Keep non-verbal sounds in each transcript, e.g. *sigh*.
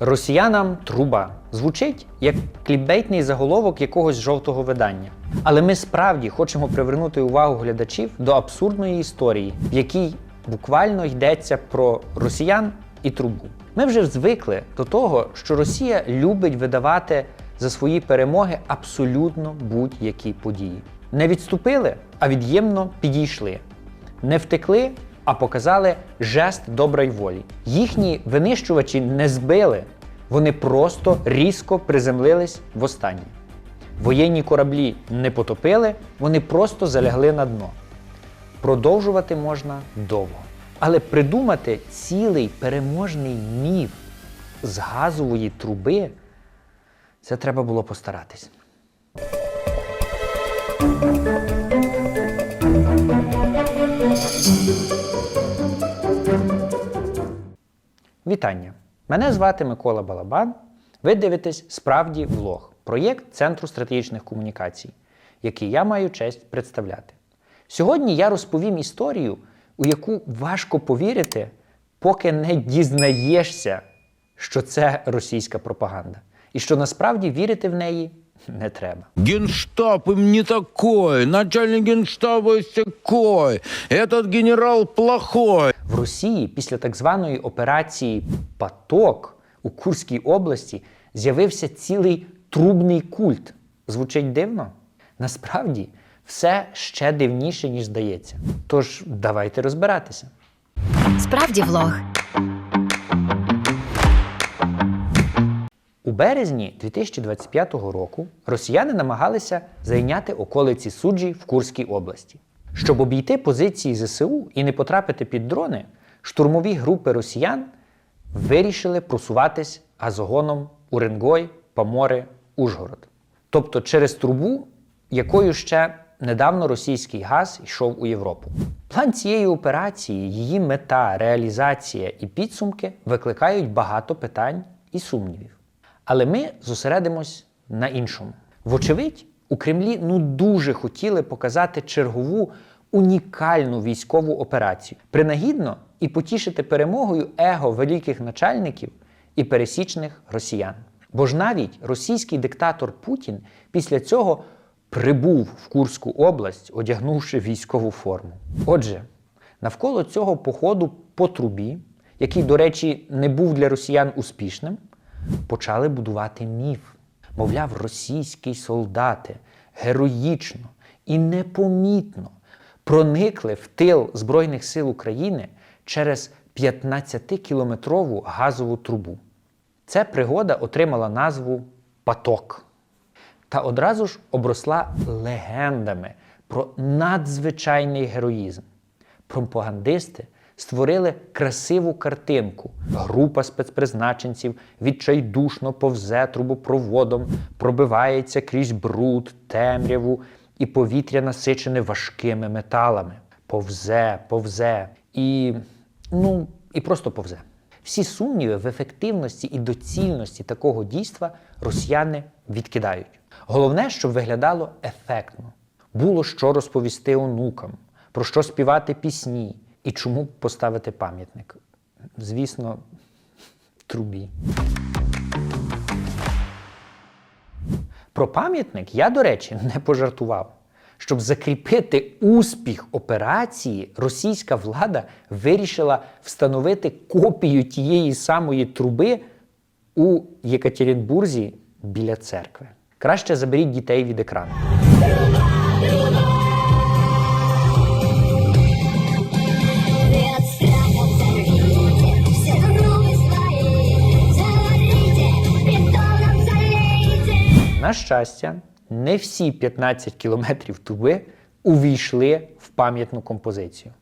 Росіянам труба звучить як кліпбейтний заголовок якогось жовтого видання. Але ми справді хочемо привернути увагу глядачів до абсурдної історії, в якій буквально йдеться про росіян і трубу. Ми вже звикли до того, що Росія любить видавати за свої перемоги абсолютно будь-які події. Не відступили, а від'ємно підійшли. Не втекли, а показали жест доброї волі. Їхні винищувачі не збили, вони просто різко приземлились в останнє. Воєнні кораблі не потопили, вони просто залягли на дно. Продовжувати можна довго. Але придумати цілий переможний міф з газової труби це треба було постаратись. Вітання! Мене звати Микола Балабан. Ви дивитесь справді влог, проєкт Центру стратегічних комунікацій, який я маю честь представляти. Сьогодні я розповім історію, у яку важко повірити, поки не дізнаєшся, що це російська пропаганда, і що насправді вірити в неї *laughs* не треба. Генштаб им не такой, начальник генштаба такой, этот генерал плохой. В Росії після так званої операції Поток у Курській області з'явився цілий трубний культ. Звучить дивно? Насправді все ще дивніше, ніж здається. Тож давайте розбиратися. Справді влог. У березні 2025 року росіяни намагалися зайняти околиці суджі в Курській області. Щоб обійти позиції ЗСУ і не потрапити під дрони, штурмові групи росіян вирішили просуватись газогоном Уренгой, Памори, Ужгород. Тобто через трубу, якою ще недавно російський газ йшов у Європу. План цієї операції, її мета, реалізація і підсумки викликають багато питань і сумнівів. Але ми зосередимось на іншому. Вочевидь, у Кремлі ну дуже хотіли показати чергову унікальну військову операцію, принагідно і потішити перемогою его великих начальників і пересічних росіян. Бо ж навіть російський диктатор Путін після цього прибув в Курську область, одягнувши військову форму. Отже, навколо цього походу по трубі, який, до речі, не був для росіян успішним, почали будувати міф. Мовляв, російські солдати героїчно і непомітно проникли в тил Збройних сил України через 15-кілометрову газову трубу. Ця пригода отримала назву Паток та одразу ж обросла легендами про надзвичайний героїзм. Пропагандисти створили красиву картинку. Група спецпризначенців відчайдушно повзе трубопроводом, пробивається крізь бруд, темряву і повітря насичене важкими металами. Повзе, повзе і ну і просто повзе. Всі сумніви в ефективності і доцільності такого дійства росіяни відкидають. Головне, щоб виглядало ефектно, було що розповісти онукам, про що співати пісні і чому поставити пам'ятник. Звісно, трубі. Про пам'ятник я, до речі, не пожартував. Щоб закріпити успіх операції, російська влада вирішила встановити копію тієї самої труби у Єкатеринбурзі біля церкви. Краще заберіть дітей від екрану. Щастя, не всі 15 кілометрів труби увійшли в пам'ятну композицію,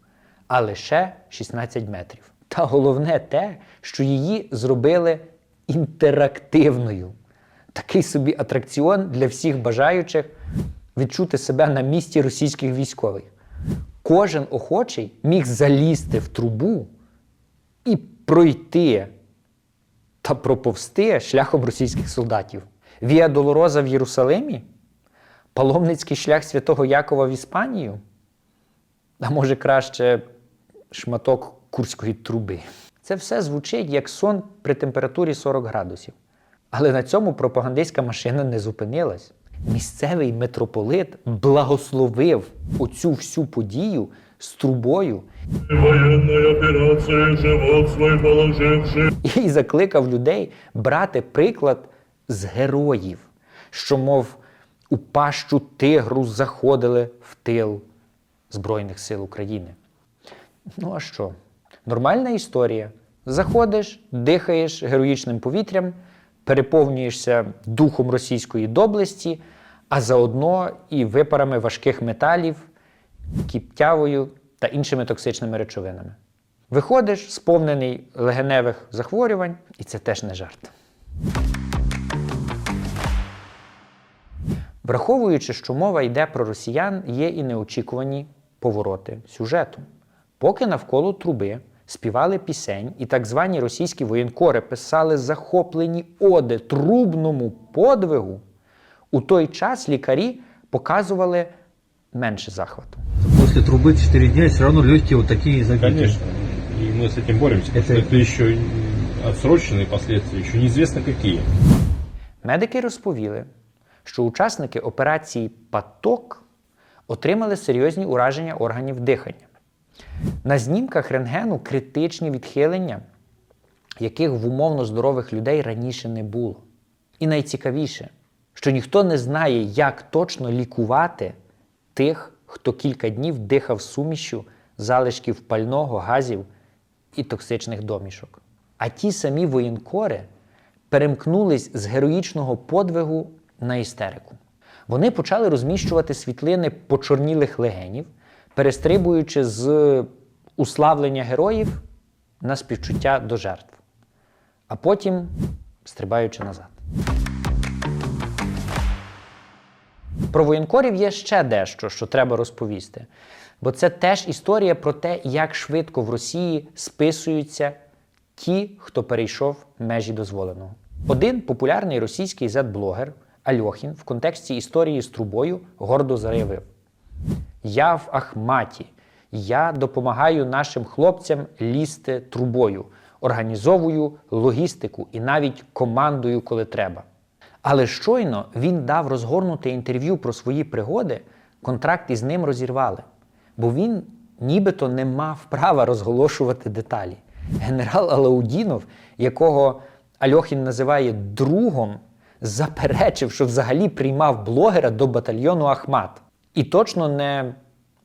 а лише 16 метрів. Та головне те, що її зробили інтерактивною. Такий собі атракціон для всіх бажаючих відчути себе на місці російських військових. Кожен охочий міг залізти в трубу і пройти та проповсти шляхом російських солдатів. Віа Долороза в Єрусалимі? Паломницький шлях святого Якова в Іспанію? А може краще шматок курської труби. Це все звучить як сон при температурі 40 градусів. Але на цьому пропагандистська машина не зупинилась. Місцевий митрополит благословив оцю всю подію з трубою операция, живот положивши. і закликав людей брати приклад з героїв, що, мов, у пащу тигру заходили в тил Збройних сил України. Ну а що? Нормальна історія. Заходиш, дихаєш героїчним повітрям, переповнюєшся духом російської доблесті, а заодно і випарами важких металів, кіптявою та іншими токсичними речовинами. Виходиш, сповнений легеневих захворювань, і це теж не жарт. Враховуючи, що мова йде про росіян, є і неочікувані повороти сюжету. Поки навколо труби співали пісень, і так звані російські воєнкори писали захоплені оди трубному подвигу, у той час лікарі показували менше захвату. После трубы 4 дня все равно легкие вот такие забиты. Конечно. И мы с этим боремся. потому Это- что Это еще отсроченные последствия, еще неизвестно какие. Медики розповіли, що учасники операції Паток отримали серйозні ураження органів дихання. На знімках рентгену критичні відхилення, яких в умовно здорових людей раніше не було. І найцікавіше, що ніхто не знає, як точно лікувати тих, хто кілька днів дихав сумішю залишків пального, газів і токсичних домішок. А ті самі воєнкори перемкнулись з героїчного подвигу на істерику. Вони почали розміщувати світлини почорнілих легенів, перестрибуючи з уславлення героїв на співчуття до жертв, а потім стрибаючи назад. Про воєнкорів є ще дещо, що треба розповісти. Бо це теж історія про те, як швидко в Росії списуються ті, хто перейшов межі дозволеного. Один популярний російський зет-блогер Альохін в контексті історії з трубою гордо заявив: Я в Ахматі, я допомагаю нашим хлопцям лізти трубою, організовую логістику і навіть командую, коли треба. Але щойно він дав розгорнуте інтерв'ю про свої пригоди, контракт із ним розірвали, бо він нібито не мав права розголошувати деталі. Генерал Алаудінов, якого Альохін називає другом, заперечив, що взагалі приймав блогера до батальйону Ахмат і точно не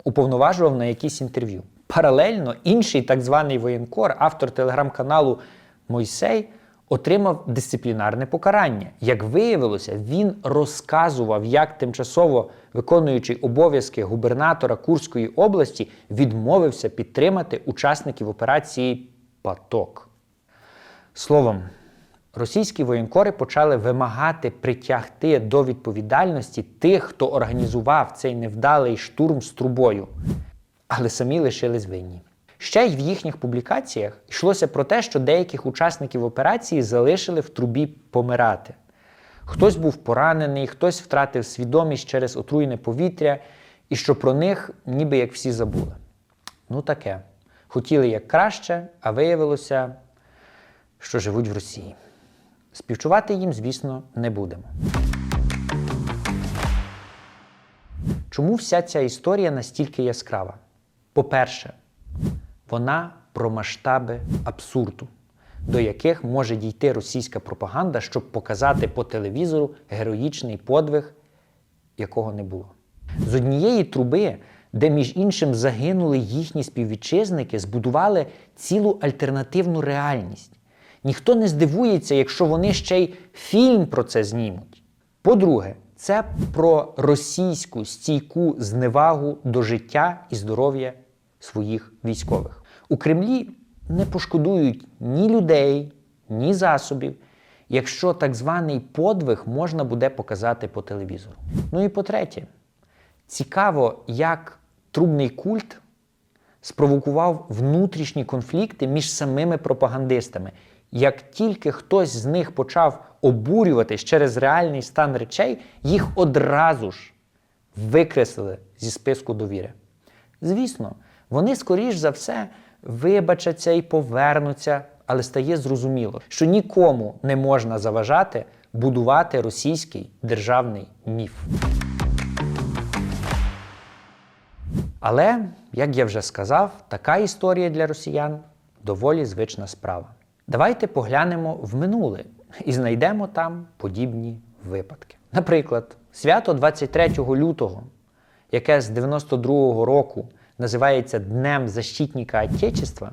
уповноважував на якісь інтерв'ю. Паралельно інший так званий воєнкор, автор телеграм-каналу Мойсей, отримав дисциплінарне покарання. Як виявилося, він розказував, як тимчасово виконуючий обов'язки губернатора Курської області відмовився підтримати учасників операції Паток. Словом, російські воєнкори почали вимагати притягти до відповідальності тих, хто організував цей невдалий штурм з трубою, але самі лишились винні. Ще й в їхніх публікаціях йшлося про те, що деяких учасників операції залишили в трубі помирати. Хтось був поранений, хтось втратив свідомість через отруєне повітря, і що про них ніби як всі забули. Ну таке. Хотіли як краще, а виявилося, що живуть в Росії. Співчувати їм, звісно, не будемо. Чому вся ця історія настільки яскрава? По-перше, вона про масштаби абсурду, до яких може дійти російська пропаганда, щоб показати по телевізору героїчний подвиг, якого не було. З однієї труби, де між іншим загинули їхні співвітчизники, збудували цілу альтернативну реальність. Ніхто не здивується, якщо вони ще й фільм про це знімуть. По-друге, це про російську стійку зневагу до життя і здоров'я своїх військових. У Кремлі не пошкодують ні людей, ні засобів, якщо так званий подвиг можна буде показати по телевізору. Ну і по-третє, цікаво, як трубний культ спровокував внутрішні конфлікти між самими пропагандистами. Як тільки хтось з них почав обурюватись через реальний стан речей, їх одразу ж викреслили зі списку довіри. Звісно, вони, скоріш за все, вибачаться і повернуться, але стає зрозуміло, що нікому не можна заважати будувати російський державний міф. Але, як я вже сказав, така історія для росіян доволі звична справа. Давайте поглянемо в минуле і знайдемо там подібні випадки. Наприклад, свято 23 лютого, яке з 92-го року називається Днем защитника Отечества,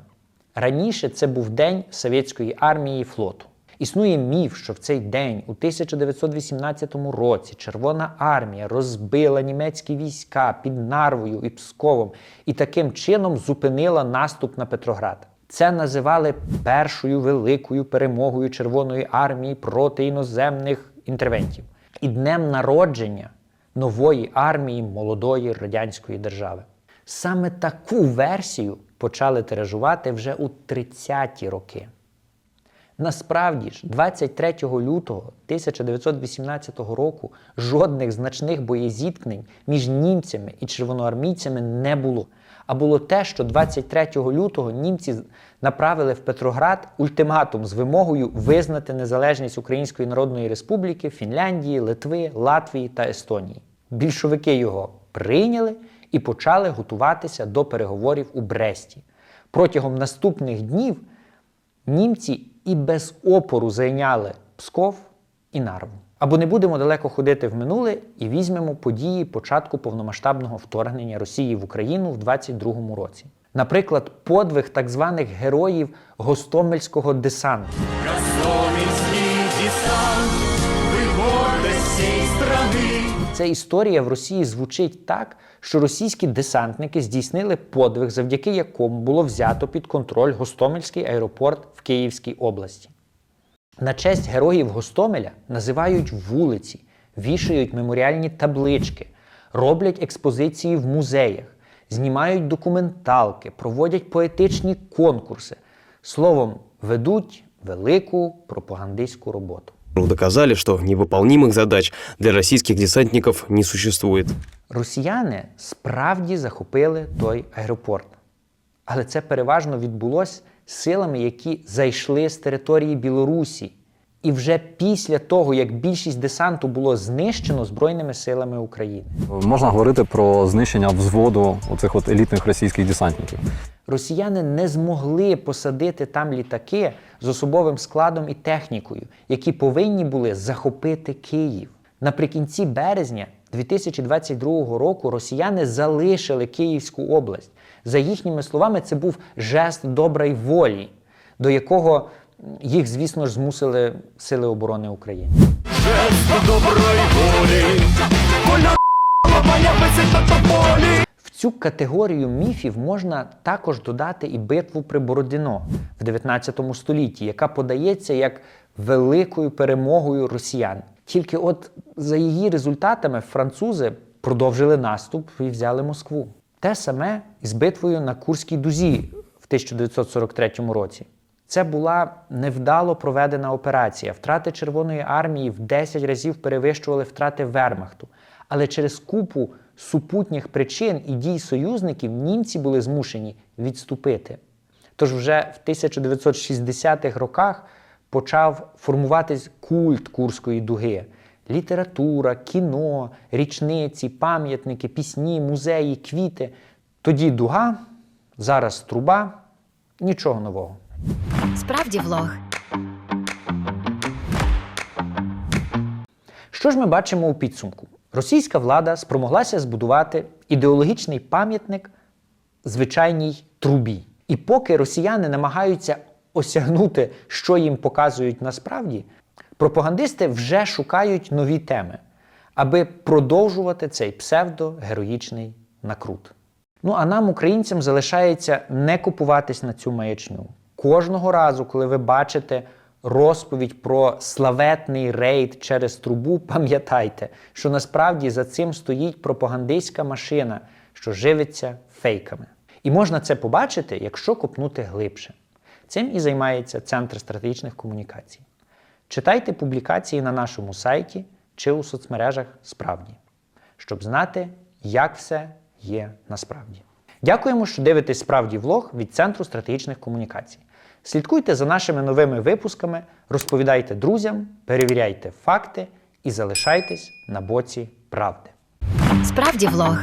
раніше це був День Совєтської армії і флоту. Існує міф, що в цей день, у 1918 році, Червона армія розбила німецькі війська під Нарвою і Псковом і таким чином зупинила наступ на Петроград. Це називали першою великою перемогою Червоної армії проти іноземних інтервентів і днем народження нової армії молодої радянської держави. Саме таку версію почали тиражувати вже у 30-ті роки. Насправді ж, 23 лютого 1918 року жодних значних боєзіткнень між німцями і червоноармійцями не було. А було те, що 23 лютого німці направили в Петроград ультиматум з вимогою визнати незалежність Української Народної Республіки, Фінляндії, Литви, Латвії та Естонії. Більшовики його прийняли і почали готуватися до переговорів у Бресті. Протягом наступних днів німці і без опору зайняли Псков і Нарву. Або не будемо далеко ходити в минуле і візьмемо події початку повномасштабного вторгнення Росії в Україну в 22-му році. Наприклад, подвиг так званих героїв Гостомельського десанту. Ця історія в Росії звучить так, що російські десантники здійснили подвиг, завдяки якому було взято під контроль Гостомельський аеропорт в Київській області. На честь героїв Гостомеля називають вулиці, вішають меморіальні таблички, роблять експозиції в музеях, знімають документалки, проводять поетичні конкурси. Словом, ведуть велику пропагандистську роботу. Доказали, что невыполнимых задач для российских десантников не существует. Росіяни справді захопили той аеропорт. Але це переважно відбулося силами, які зайшли з території Білорусі. І вже після того, як більшість десанту було знищено Збройними силами України. Можна говорити про знищення взводу оцих от елітних російських десантників. Росіяни не змогли посадити там літаки з особовим складом і технікою, які повинні були захопити Київ. Наприкінці березня 2022 року росіяни залишили Київську область. За їхніми словами, це був жест доброї волі, до якого їх, звісно ж, змусили Сили оборони України. Жест доброї волі! В цю категорію міфів можна також додати і битву при Бородино в 19 столітті, яка подається як великою перемогою росіян. Тільки от за її результатами французи продовжили наступ і взяли Москву. Те саме і з битвою на Курській дузі в 1943 році. Це була невдало проведена операція. Втрати Червоної армії в 10 разів перевищували втрати Вермахту. Але через купу супутніх причин і дій союзників німці були змушені відступити. Тож вже в 1960-х роках почав формуватись культ Курської дуги. Література, кіно, річниці, пам'ятники, пісні, музеї, квіти. Тоді дуга, зараз труба, нічого нового. Справді влог. Що ж ми бачимо у підсумку? Російська влада спромоглася збудувати ідеологічний пам'ятник звичайній трубі. І поки росіяни намагаються осягнути, що їм показують насправді, пропагандисти вже шукають нові теми, аби продовжувати цей псевдогероїчний накрут. Ну а нам, українцям, залишається не купуватись на цю маячню. Кожного разу, коли ви бачите розповідь про славетний рейд через трубу, *laughs* пам'ятайте, що насправді за цим стоїть пропагандистська машина, що живиться фейками. І можна це побачити, якщо копнути глибше. Цим і займається Центр стратегічних комунікацій. Читайте публікації на нашому сайті чи у соцмережах справді, щоб знати, як все є насправді. Дякуємо, що дивитесь справді влог від Центру стратегічних комунікацій. Слідкуйте за нашими новими випусками, розповідайте друзям, перевіряйте факти і залишайтесь на боці правди. Справді влог.